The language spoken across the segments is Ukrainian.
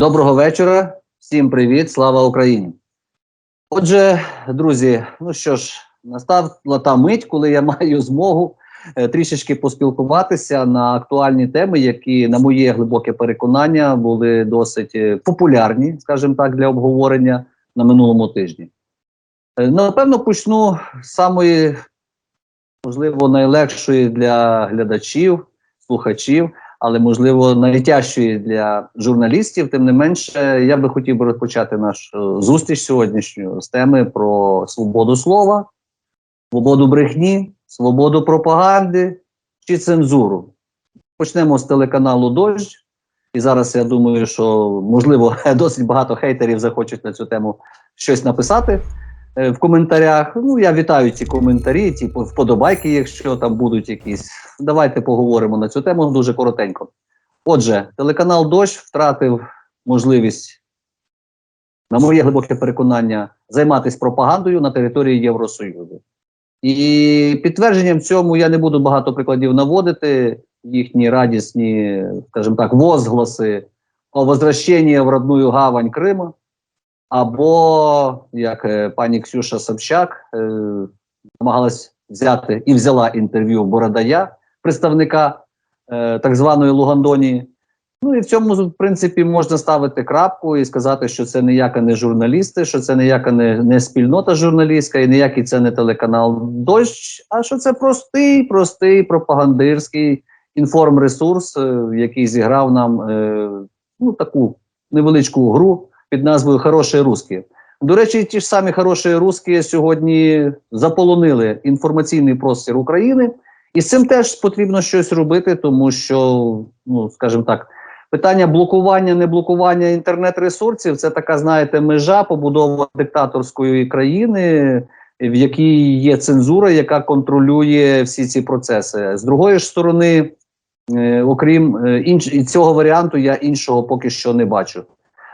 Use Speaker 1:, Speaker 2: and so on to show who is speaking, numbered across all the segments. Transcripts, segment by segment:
Speaker 1: Доброго вечора, всім привіт, слава Україні. Отже, друзі, ну що ж, настала та мить, коли я маю змогу е, трішечки поспілкуватися на актуальні теми, які, на моє глибоке переконання, були досить е, популярні, скажімо так, для обговорення на минулому тижні. Е, Напевно, почну з самої, можливо, найлегшої для глядачів, слухачів але можливо найтяжчої для журналістів. Тим не менше, я би хотів би розпочати нашу зустріч сьогоднішню з теми про свободу слова, свободу брехні, свободу пропаганди чи цензуру. Почнемо з телеканалу Дощ. І зараз я думаю, що можливо досить багато хейтерів захочуть на цю тему щось написати в коментарях. Ну, я вітаю ці коментарі, ті вподобайки, якщо там будуть якісь. Давайте поговоримо на цю тему дуже коротенько. Отже, телеканал Дощ втратив можливість, на моє глибоке переконання, займатися пропагандою на території Євросоюзу. І підтвердженням цьому я не буду багато прикладів наводити. Їхні радісні, скажімо так, возгласи о возвращенні в родную гавань Крима. Або, як е, пані Ксюша Собчак е, намагалась взяти і взяла інтерв'ю Бородая, представника е, так званої Лугандонії. Ну і в цьому, в принципі, можна ставити крапку і сказати, що це ніяка не журналісти, що це ніяка не, не спільнота журналістська, і ніякий це не телеканал Дощ, а що це простий, простий пропагандирський інформресурс, який зіграв нам ну, таку невеличку гру під назвою Хороші русські. До речі, ті ж самі хороші русські сьогодні заполонили інформаційний простір України, і з цим теж потрібно щось робити, тому що, ну скажімо так, питання блокування, не блокування інтернет-ресурсів це така, знаєте, межа побудова диктаторської країни, в якій є цензура, яка контролює всі ці процеси. З другої ж сторони, е, окрім е, інш, цього варіанту, я іншого поки що не бачу.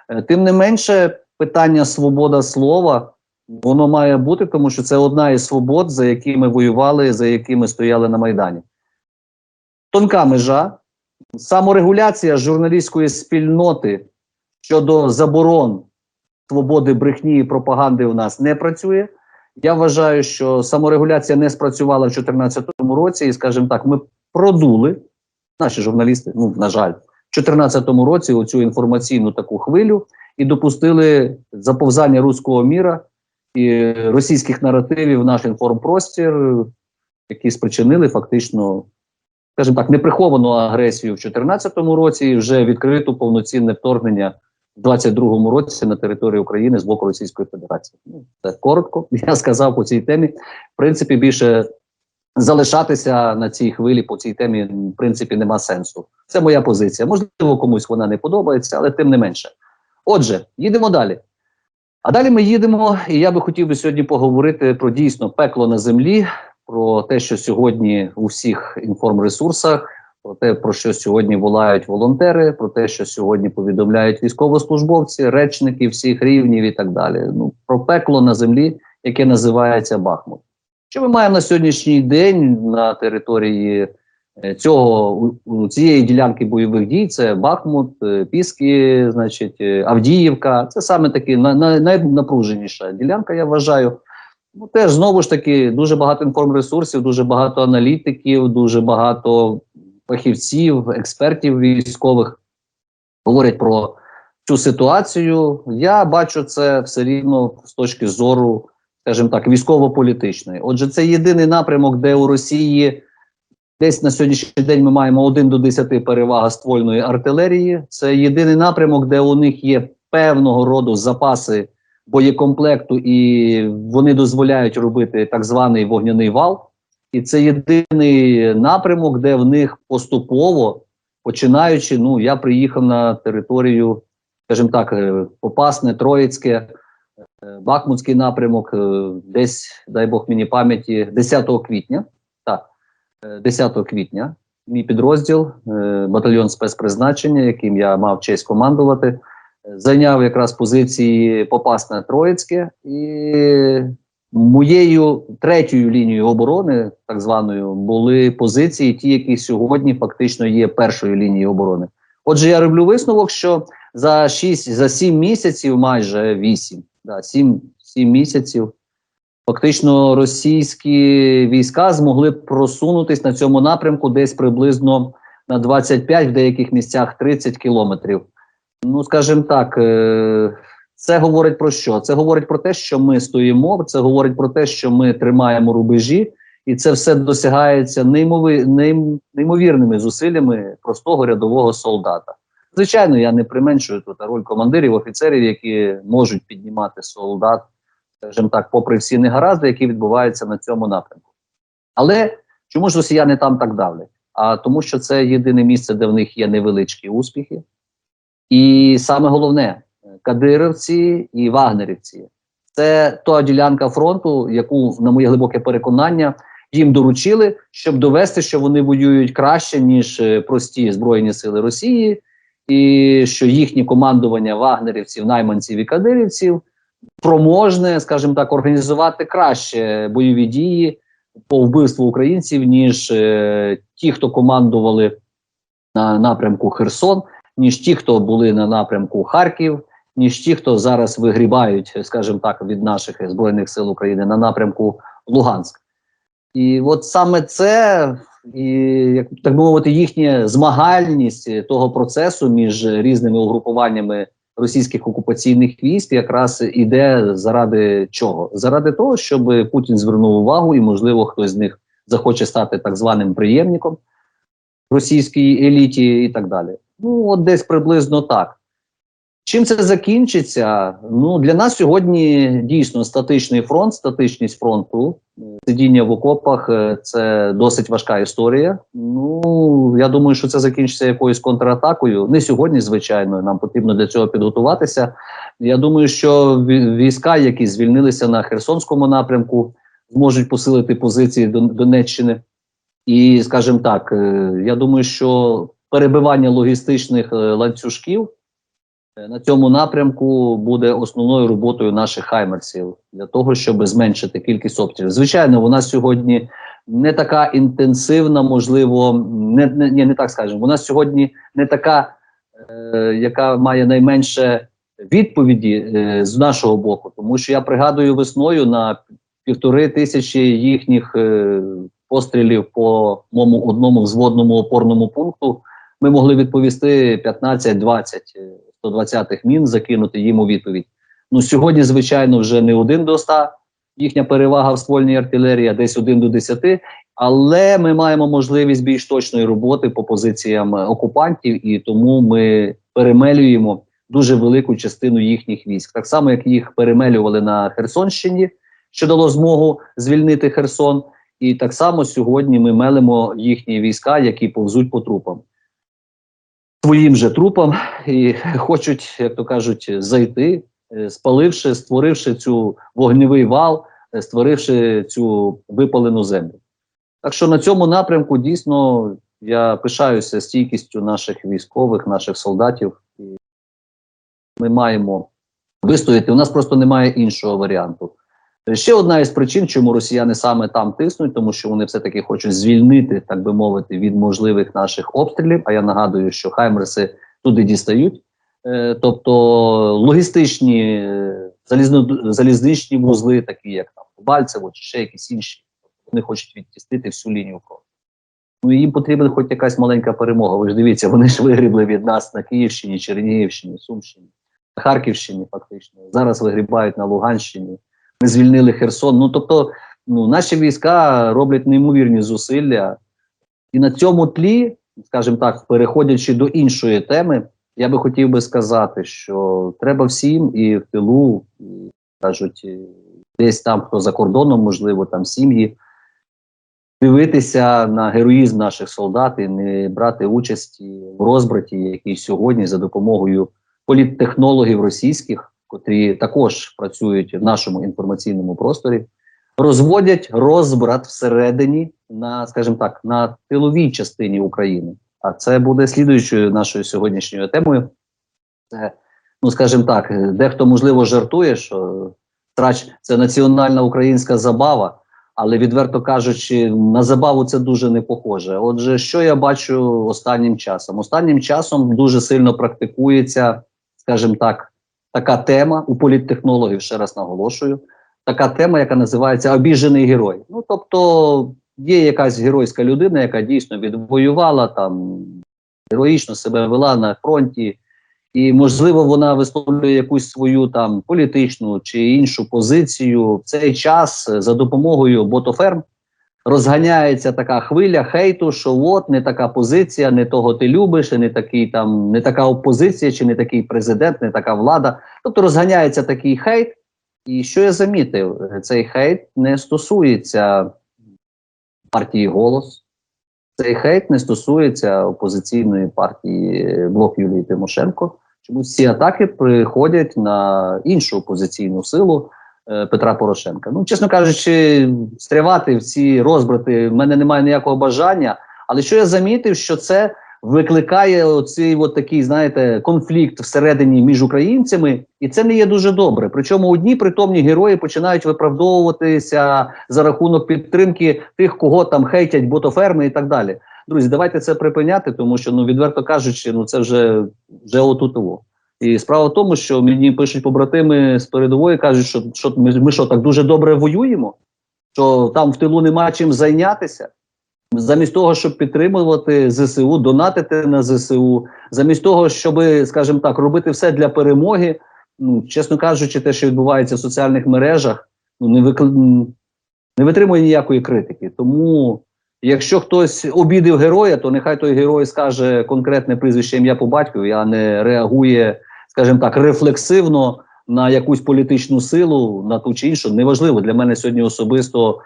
Speaker 1: Е, Тим не менше, питання свобода слова воно має бути, тому що це одна із свобод, за які ми воювали, за якими стояли на Майдані. Тонка межа, саморегуляція журналістської спільноти щодо заборон свободи брехні і пропаганди у нас не працює. Я вважаю, що саморегуляція не спрацювала в 2014 році, і, скажімо так, ми продули наші журналісти, ну на жаль, 2014 році оцю інформаційну таку хвилю і допустили заповзання руського міра і російських наративів в наш інформпростір, які спричинили фактично, скажімо так, неприховану агресію в 2014 році і вже відкриту повноцінне вторгнення в 2022 році на територію України з боку Російської Федерації. Ну, це коротко. Я сказав по цій темі. В принципі, більше залишатися на цій хвилі по цій темі, в принципі, нема сенсу. Це моя позиція. Можливо, комусь вона не подобається, але тим не менше. Отже, їдемо далі. А далі ми їдемо, і я би хотів би сьогодні поговорити про дійсно пекло на землі, про те, що сьогодні у всіх інформресурсах, про те, про що сьогодні волають волонтери, про те, що сьогодні повідомляють військовослужбовці, речники всіх рівнів і так далі. Ну про пекло на землі, яке називається Бахмут. Що ми маємо на сьогоднішній день на території е, цього цієї ділянки бойових дій? Це Бахмут, е, Піски, значить, е, Авдіївка. Це саме таки на, на, найнапруженіша ділянка, я вважаю. Ну, теж знову ж таки дуже багато інформресурсів, дуже багато аналітиків, дуже багато фахівців, експертів військових говорять про цю ситуацію. Я бачу це все рівно з точки зору, скажімо так, військово-політичної. Отже, це єдиний напрямок, де у Росії десь на сьогоднішній день ми маємо 1 до 10 перевага ствольної артилерії. Це єдиний напрямок, де у них є певного роду запаси боєкомплекту, і вони дозволяють робити так званий вогняний вал. І це єдиний напрямок, де в них поступово починаючи. Ну, я приїхав на територію, скажімо так, Попасне, Троїцьке, е, Бахмутський напрямок, е, десь, дай Бог мені пам'яті, 10 квітня. Так, е, 10 квітня. Мій підрозділ, е, батальйон спецпризначення, яким я мав честь командувати, е, зайняв якраз позиції Попасне Троїцьке і моєю третьою лінією оборони, так званою, були позиції, ті, які сьогодні фактично є першою лінією оборони. Отже, я роблю висновок, що за 6, за 7 місяців, майже 8, да, 7, 7 місяців, фактично російські війська змогли просунутись на цьому напрямку десь приблизно на 25, в деяких місцях 30 кілометрів. Ну, скажімо так, е, це говорить про що? Це говорить про те, що ми стоїмо, це говорить про те, що ми тримаємо рубежі, і це все досягається неймовірними зусиллями простого рядового солдата. Звичайно, я не применшую тут роль командирів, офіцерів, які можуть піднімати солдат, скажімо так, попри всі негаразди, які відбуваються на цьому напрямку. Але чому ж росіяни там так давлять? А тому, що це єдине місце, де в них є невеличкі успіхи. І саме головне кадировці і вагнерівці. Це та ділянка фронту, яку, на моє глибоке переконання, їм доручили, щоб довести, що вони воюють краще, ніж е, прості Збройні сили Росії, і що їхнє командування вагнерівців, найманців і кадирівців проможне, скажімо так, організувати краще бойові дії по вбивству українців, ніж е, ті, хто командували на напрямку Херсон, ніж ті, хто були на напрямку Харків, ніж ті, хто зараз вигрібають, скажімо так, від наших збройних сил України на напрямку Луганськ. І от саме це, і як так би мовити, їхня змагальність того процесу між різними угрупуваннями російських окупаційних військ якраз іде заради чого? Заради того, щоб Путін звернув увагу, і, можливо, хтось з них захоче стати так званим приємником російській еліті і так далі. Ну, от десь приблизно так. Чим це закінчиться? Ну для нас сьогодні дійсно статичний фронт, статичність фронту, сидіння в окопах це досить важка історія. Ну я думаю, що це закінчиться якоюсь контратакою. Не сьогодні, звичайно, нам потрібно для цього підготуватися. Я думаю, що війська, які звільнилися на Херсонському напрямку, зможуть посилити позиції Донеччини. І, скажімо так, е, я думаю, що перебивання логістичних е, ланцюжків. На цьому напрямку буде основною роботою наших хаймерсів для того, щоб зменшити кількість обстрілів. Звичайно, вона сьогодні не така інтенсивна, можливо, не, не, не так скажемо. Вона сьогодні не така, е, яка має найменше відповіді е, з нашого боку, тому що я пригадую весною на півтори тисячі їхніх е, пострілів по моєму одному взводному опорному пункту. Ми могли відповісти 15-20 120-х мін закинути їм у відповідь. Ну сьогодні, звичайно, вже не один до 100, їхня перевага в ствольній артилерії, а десь один до 10, але ми маємо можливість більш точної роботи по позиціям окупантів, і тому ми перемелюємо дуже велику частину їхніх військ. Так само, як їх перемелювали на Херсонщині, що дало змогу звільнити Херсон. І так само сьогодні ми мелимо їхні війська, які повзуть по трупам своїм же трупам і хочуть, як то кажуть, зайти, е, спаливши, створивши цю вогневий вал, е, створивши цю випалену землю. Так що на цьому напрямку дійсно я пишаюся стійкістю наших військових, наших солдатів. Ми маємо вистояти. У нас просто немає іншого варіанту. Ще одна із причин, чому росіяни саме там тиснуть, тому що вони все таки хочуть звільнити, так би мовити, від можливих наших обстрілів. А я нагадую, що Хаймерси туди дістають, е, тобто логістичні е, залізничні вузли, такі як там Бальцево чи ще якісь інші, вони хочуть відтістити всю лінію фронту. Ну їм потрібна хоч якась маленька перемога. Ви ж дивіться, вони ж вигрібли від нас на Київщині, Чернігівщині, Сумщині, Харківщині, фактично. Зараз вигрібають на Луганщині. Ми звільнили Херсон. Ну тобто, ну наші війська роблять неймовірні зусилля, і на цьому тлі, скажімо так, переходячи до іншої теми, я би хотів би сказати, що треба всім і в тилу, і, кажуть, десь там хто за кордоном, можливо, там сім'ї. Дивитися на героїзм наших солдат і не брати участі в розбраті, який сьогодні за допомогою політтехнологів російських котрі також працюють в нашому інформаційному просторі, розводять розбрат всередині на, скажімо так, на тиловій частині України. А це буде слідуючою нашою сьогоднішньою темою. Це, ну скажімо так, дехто можливо жартує, що трач це національна українська забава, але відверто кажучи, на забаву це дуже не похоже. Отже, що я бачу останнім часом? Останнім часом дуже сильно практикується скажімо так, така тема у політтехнологів, ще раз наголошую, така тема, яка називається обіжений герой. Ну тобто є якась геройська людина, яка дійсно відвоювала там, героїчно себе вела на фронті, і можливо вона висловлює якусь свою там політичну чи іншу позицію в цей час за допомогою ботоферм. Розганяється така хвиля хейту, що от не така позиція, не того ти любиш, і не такий там, не така опозиція, чи не такий президент, не така влада. Тобто розганяється такий хейт. І що я замітив, цей хейт не стосується партії голос, цей хейт не стосується опозиційної партії блок Юлії Тимошенко. Чому всі атаки приходять на іншу опозиційну силу Петра Порошенка? Ну, чесно кажучи, стрявати в ці розбрати в мене немає ніякого бажання. Але що я замітив, що це викликає оцей от такий, знаєте, конфлікт всередині між українцями, і це не є дуже добре. Причому одні притомні герої починають виправдовуватися за рахунок підтримки тих, кого там хейтять ботоферми і так далі. Друзі, давайте це припиняти, тому що ну відверто кажучи, ну це вже вже отутово. І справа в тому, що мені пишуть побратими з передової, кажуть, що що ми, ми що так дуже добре воюємо, що там в тилу нема чим зайнятися. Замість того, щоб підтримувати ЗСУ, донатити на ЗСУ, замість того, щоб, скажімо так, робити все для перемоги. Ну, чесно кажучи, те, що відбувається в соціальних мережах, ну не викли... не витримує ніякої критики. Тому, якщо хтось обідив героя, то нехай той герой скаже конкретне прізвище ім'я по батькові, а не реагує, скажімо так, рефлексивно на якусь політичну силу, на ту чи іншу. Неважливо для мене сьогодні особисто.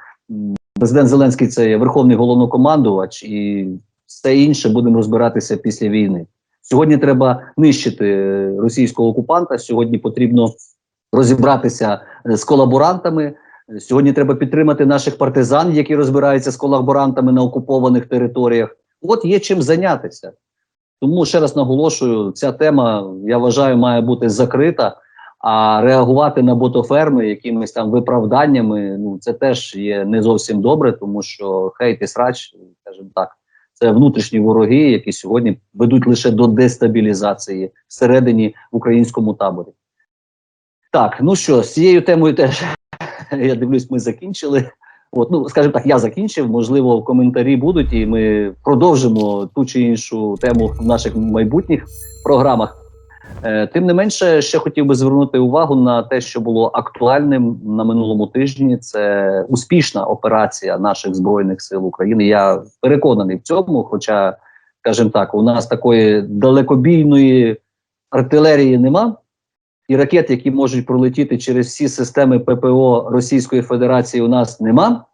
Speaker 1: Президент Зеленський це верховний головнокомандувач, і все інше будемо розбиратися після війни. Сьогодні треба нищити російського окупанта. Сьогодні потрібно розібратися з колаборантами. Сьогодні треба підтримати наших партизан, які розбираються з колаборантами на окупованих територіях. От є чим зайнятися. Тому ще раз наголошую, ця тема я вважаю має бути закрита. А реагувати на ботоферми якимись там виправданнями, ну це теж є не зовсім добре, тому що хейт і срач, скажімо так, це внутрішні вороги, які сьогодні ведуть лише до дестабілізації всередині українському таборі. Так, ну що, з цією темою теж я дивлюсь, ми закінчили. От, ну скажімо так, я закінчив. Можливо, коментарі будуть, і ми продовжимо ту чи іншу тему в наших майбутніх програмах. Е, тим не менше, ще хотів би звернути увагу на те, що було актуальним на минулому тижні. Це успішна операція наших збройних сил України. Я переконаний в цьому. Хоча, скажімо так, у нас такої далекобійної артилерії нема, і ракет, які можуть пролетіти через всі системи ППО Російської Федерації, у нас нема.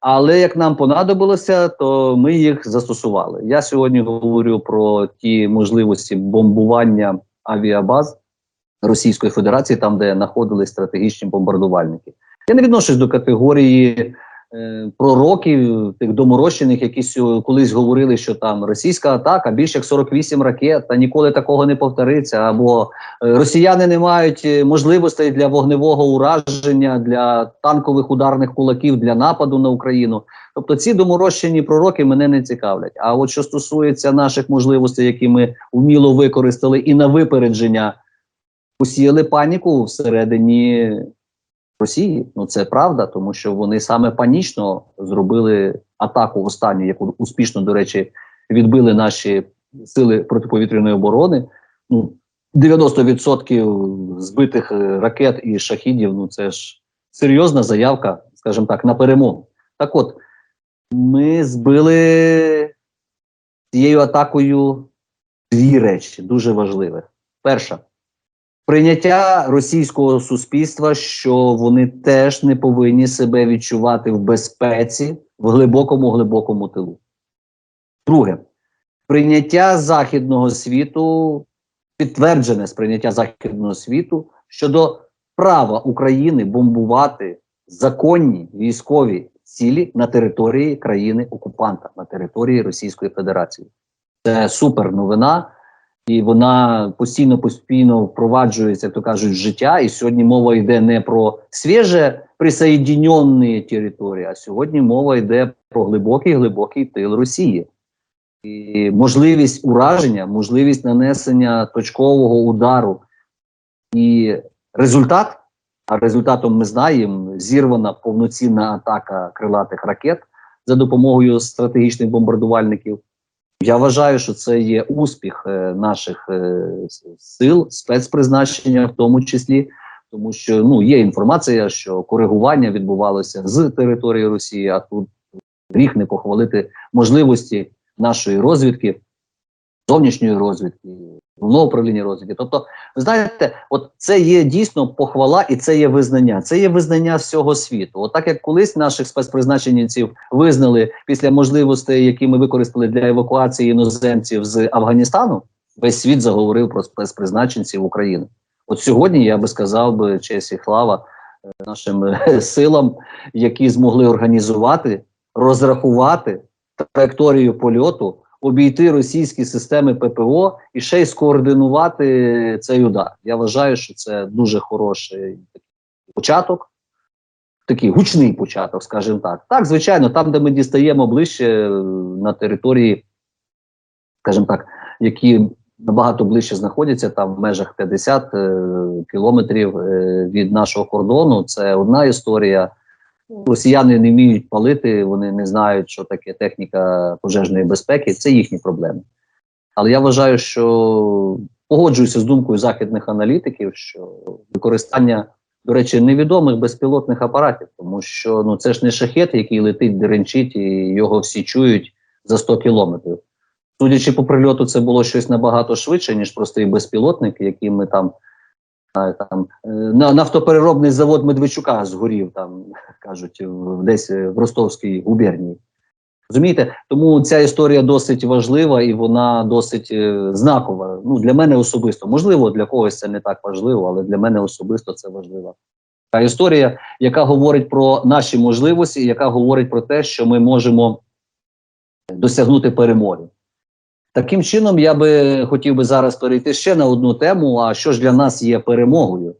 Speaker 1: Але як нам понадобилося, то ми їх застосували. Я сьогодні говорю про ті можливості бомбування авіабаз Російської Федерації, там де знаходились стратегічні бомбардувальники. Я не відношусь до категорії пророків тих доморощених, які колись говорили, що там російська атака більше як 48 ракет, та ніколи такого не повториться. Або е, росіяни не мають е, можливостей для вогневого ураження, для танкових ударних кулаків для нападу на Україну. Тобто ці доморощені пророки мене не цікавлять. А от що стосується наших можливостей, які ми вміло використали, і на випередження посіяли паніку всередині Росії. Ну це правда, тому що вони саме панічно зробили атаку останню, яку успішно, до речі, відбили наші сили протиповітряної оборони. Ну 90% збитих е, ракет і шахідів. Ну це ж серйозна заявка, скажімо так, на перемогу. Так, от ми збили цією атакою дві речі дуже важливі. Перша прийняття російського суспільства, що вони теж не повинні себе відчувати в безпеці в глибокому глибокому тилу. Друге, прийняття західного світу, підтверджене сприйняття західного світу щодо права України бомбувати законні військові цілі на території країни окупанта на території Російської Федерації. Це супер новина, і вона постійно постійно впроваджується, як то кажуть, в життя. І сьогодні мова йде не про свіже присоєдінені території, а сьогодні мова йде про глибокий глибокий тил Росії. і можливість ураження, можливість нанесення точкового удару. І результат, а результатом ми знаємо, зірвана повноцінна атака крилатих ракет за допомогою стратегічних бомбардувальників. Я вважаю, що це є успіх е, наших е, сил спецпризначення, в тому числі, тому що ну є інформація, що коригування відбувалося з території Росії, а тут гріх не похвалити можливості нашої розвідки, зовнішньої розвідки, головного управління розвідки. Тобто, ви знаєте, от це є дійсно похвала і це є визнання. Це є визнання всього світу. От як колись наших спецпризначенців визнали після можливостей, які ми використали для евакуації іноземців з Афганістану, весь світ заговорив про спецпризначенців України. От сьогодні я би сказав би честь і хлава е, нашим е, силам, які змогли організувати, розрахувати траєкторію польоту, обійти російські системи ППО і ще й скоординувати цей удар. Я вважаю, що це дуже хороший початок, такий гучний початок, скажімо так. Так, звичайно, там, де ми дістаємо ближче на території, скажімо так, які набагато ближче знаходяться, там в межах 50 е, кілометрів е, від нашого кордону. Це одна історія. Росіяни не вміють палити, вони не знають, що таке техніка пожежної безпеки. Це їхні проблеми. Але я вважаю, що погоджуюся з думкою західних аналітиків, що використання, до речі, невідомих безпілотних апаратів, тому що ну це ж не шахет, який летить, деренчить, і його всі чують за 100 кілометрів. Судячи по прильоту, це було щось набагато швидше, ніж простий безпілотник, який ми там. Там е, нафтопереробний завод Медведчука згорів, там кажуть, десь е, в Ростовській губернії. Розумієте? Тому ця історія досить важлива і вона досить е, знакова. Ну для мене особисто. Можливо, для когось це не так важливо, але для мене особисто це важлива. Та історія, яка говорить про наші можливості, яка говорить про те, що ми можемо досягнути перемоги. Таким чином, я би хотів би зараз перейти ще на одну тему: а що ж для нас є перемогою?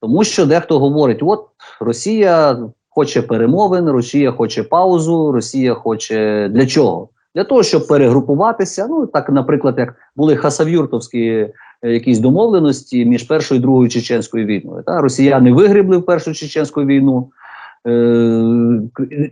Speaker 1: Тому що дехто говорить: от Росія хоче перемовин, Росія хоче паузу, Росія хоче для чого? Для того, щоб перегрупуватися. Ну так, наприклад, як були хасавюртовські е, якісь домовленості між першою і другою чеченською війною. Та росіяни вигрібли в першу чеченську війну. Е,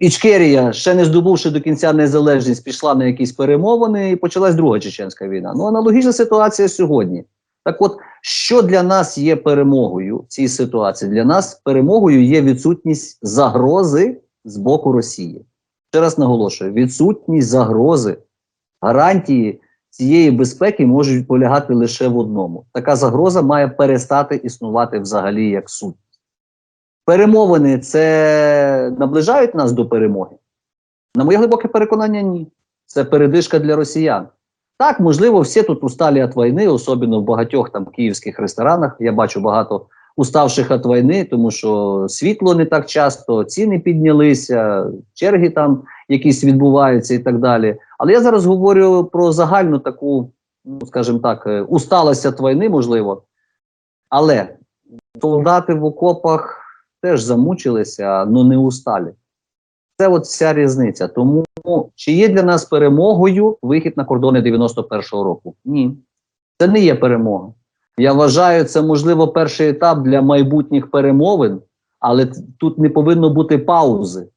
Speaker 1: Ічкерія, ще не здобувши до кінця незалежність, пішла на якісь перемовини і почалась друга чеченська війна. Ну аналогічна ситуація сьогодні. Так, от що для нас є перемогою в цій ситуації? Для нас перемогою є відсутність загрози з боку Росії. Ще раз наголошую: відсутність загрози, гарантії цієї безпеки можуть полягати лише в одному: така загроза має перестати існувати взагалі як суть. Перемовини це наближають нас до перемоги? На моє глибоке переконання, ні. Це передишка для росіян. Так, можливо, всі тут усталі від війни, особливо в багатьох там київських ресторанах. Я бачу багато уставших від війни, тому що світло не так часто, ціни піднялися, черги там якісь відбуваються і так далі. Але я зараз говорю про загальну таку, ну скажімо так, е, усталость від війни, можливо. Але солдати в окопах теж замучилися, але не усталі. Це от вся різниця. Тому чи є для нас перемогою вихід на кордони 91-го року? Ні. Це не є перемога. Я вважаю, це можливо перший етап для майбутніх перемовин, але тут не повинно бути паузи.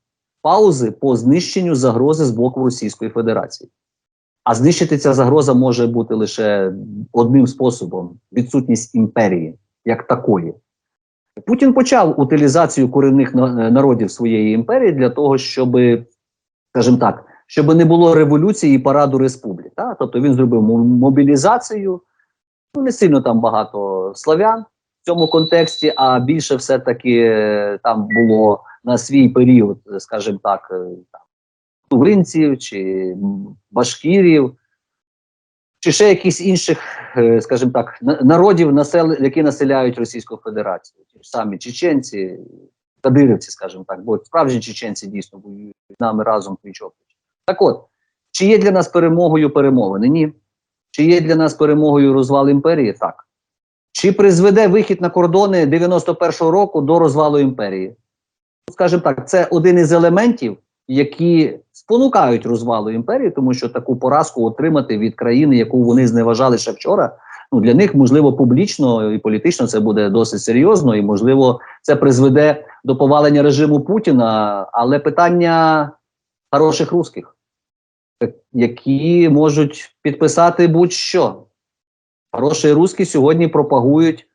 Speaker 1: Паузи по знищенню загрози з боку Російської Федерації. А знищити ця загроза може бути лише одним способом: відсутність імперії як такої. Путін почав утилізацію корінних на- народів своєї імперії для того, щоб, скажімо так, щоб не було революції і параду республік. Та? Тобто він зробив мобілізацію. Ну, не сильно там багато славян в цьому контексті, а більше все-таки е, там було на свій період, е, скажімо так, е, там, тугринців чи башкірів, чи ще якісь інших, е, скажімо так, народів, які населяють Російську Федерацію. Ті ж самі чеченці, кадирівці, скажімо так, бо справжні чеченці дійсно воюють з нами разом пліч. Так от, чи є для нас перемогою перемовини? Ні. Чи є для нас перемогою розвал імперії? Так. Чи призведе вихід на кордони 91-го року до розвалу імперії? Скажімо так, це один із елементів, які спонукають розвалу імперії, тому що таку поразку отримати від країни, яку вони зневажали ще вчора. Ну для них можливо публічно і політично це буде досить серйозно, і можливо це призведе до повалення режиму Путіна. Але питання хороших русських, які можуть підписати будь-що. Хороші русські сьогодні пропагують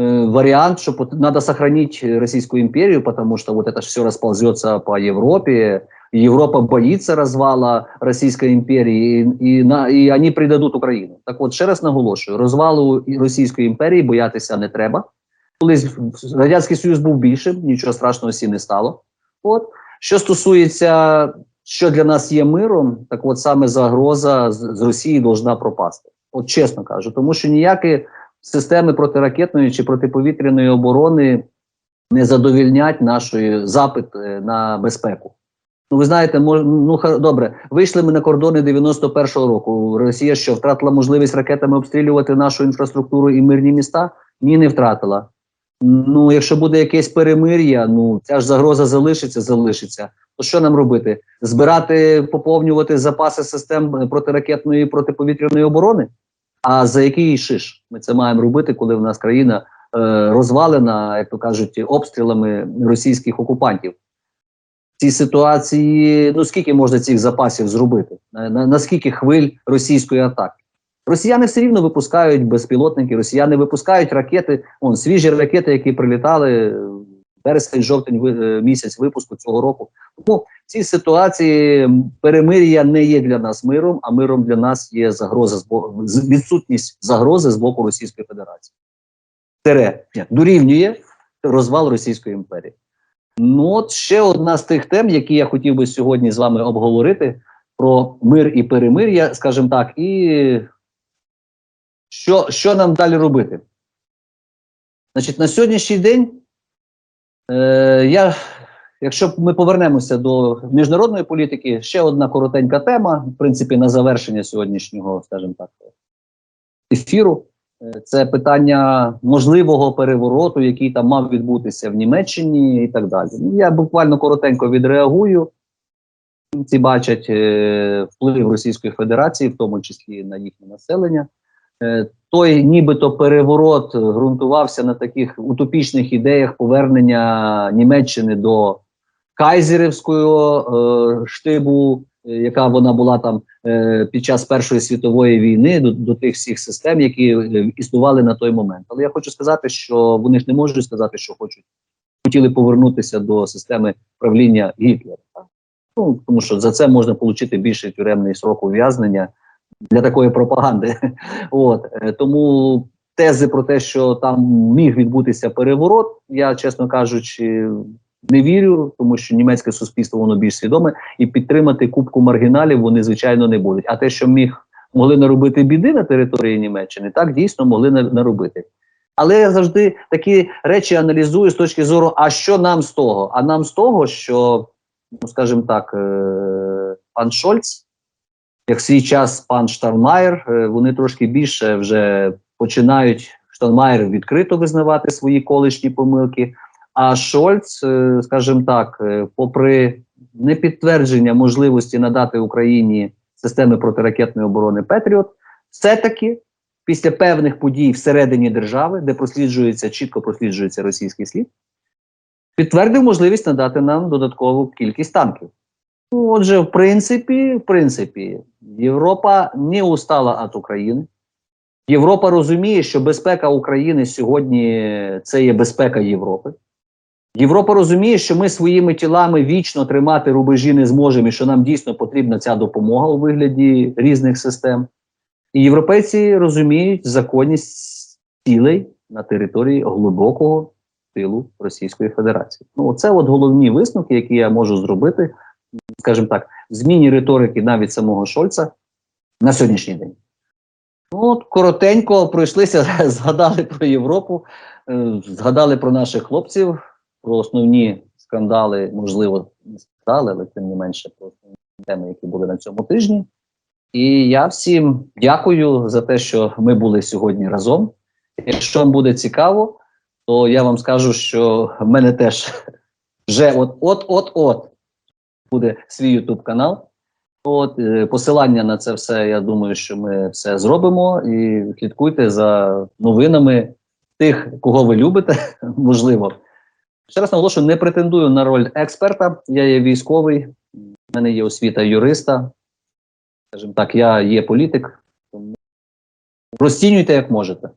Speaker 1: э, вариант, что надо сохранить Российскую империю, потому что вот это все расползется по Европе. Европа боится развала Российской империи, и, и, на, і вони придадуть Україну. Так от, ще раз наголошую, розвалу Російської імперії боятися не треба. Колись Радянський Союз був більшим, нічого страшного всі не стало. От. Що стосується, що для нас є миром, так от саме загроза з, з Росії должна пропасти. От чесно кажу, тому що ніякі системи протиракетної чи протиповітряної оборони не задовільнять нашої запит е, на безпеку. Ну, ви знаєте, мож, ну добре, вийшли ми на кордони 91-го року. Росія що втратила можливість ракетами обстрілювати нашу інфраструктуру і мирні міста? Ні, не втратила. Ну, якщо буде якесь перемир'я, ну ця ж загроза залишиться, залишиться. То що нам робити? Збирати, поповнювати запаси систем протиракетної і протиповітряної оборони? А за який шиш ми це маємо робити, коли в нас країна е, розвалена, як то кажуть, обстрілами російських окупантів? Цій ситуації, ну скільки можна цих запасів зробити? На, на, на хвиль російської атаки? Росіяни все рівно випускають безпілотники, росіяни випускають ракети, он свіжі ракети, які прилітали вересень, жовтень е, місяць випуску цього року. Тому в цій ситуації перемир'я не є для нас миром, а миром для нас є загроза з боку відсутність загрози з боку Російської Федерації. Тере дорівнює розвал Російської імперії. Ну, от ще одна з тих тем, які я хотів би сьогодні з вами обговорити про мир і перемир'я, скажімо так, і що, що нам далі робити? Значить, на сьогоднішній день е, я, якщо ми повернемося до міжнародної політики, ще одна коротенька тема, в принципі, на завершення сьогоднішнього, скажімо так, ефіру. Це питання можливого перевороту, який там мав відбутися в Німеччині і так далі. Ну, я буквально коротенько відреагую. Ці бачать е, вплив Російської Федерації, в тому числі на їхнє населення. Е, той нібито переворот ґрунтувався на таких утопічних ідеях повернення Німеччини до Кайзерівського е, штибу, яка вона була там під час Першої світової війни, до, до тих всіх систем, які е, існували на той момент. Але я хочу сказати, що вони ж не можуть сказати, що хочуть хотіли повернутися до системи правління Гітлера. Ну, тому що за це можна отримати більший тюремний срок ув'язнення для такої пропаганди. От е, тому тези про те, що там міг відбутися переворот, я чесно кажучи, не вірю, тому що німецьке суспільство воно більш свідоме, і підтримати кубку маргіналів вони звичайно не будуть. А те, що міг могли наробити біди на території Німеччини, так дійсно могли на- наробити. Але я завжди такі речі аналізую з точки зору: а що нам з того? А нам з того, що, ну скажімо так, е, пан Шольц як свій час пан Штармаєр, е, вони трошки більше вже починають Штармаєр відкрито визнавати свої колишні помилки. А Шольц, е, скажімо так, е, попри непідтвердження можливості надати Україні системи протиракетної оборони Петріот, все-таки після певних подій всередині держави, де просліджується, чітко просліджується російський слід, підтвердив можливість надати нам додаткову кількість танків. Ну, Отже, в принципі, в принципі, Європа не устала від України. Європа розуміє, що безпека України сьогодні це є безпека Європи. Європа розуміє, що ми своїми тілами вічно тримати рубежі не зможемо, і що нам дійсно потрібна ця допомога у вигляді різних систем. І європейці розуміють законність цілей на території глибокого тилу Російської Федерації. Ну, це от головні висновки, які я можу зробити скажімо так, в зміні риторики навіть самого Шольца на сьогоднішній день. Ну, от коротенько пройшлися, згадали про Європу, е, згадали про наших хлопців, про основні скандали, можливо, не скандали, але тим не менше про основні теми, які були на цьому тижні. І я всім дякую за те, що ми були сьогодні разом. Якщо вам буде цікаво, то я вам скажу, що в мене теж вже от-от-от-от буде свій Ютуб канал. От е, посилання на це все. Я думаю, що ми все зробимо. І слідкуйте за новинами тих, кого ви любите, можливо. Ще раз наголошую, не претендую на роль експерта. Я є військовий, в мене є освіта юриста. Скажімо так, я є політик. Розцінюйте як можете.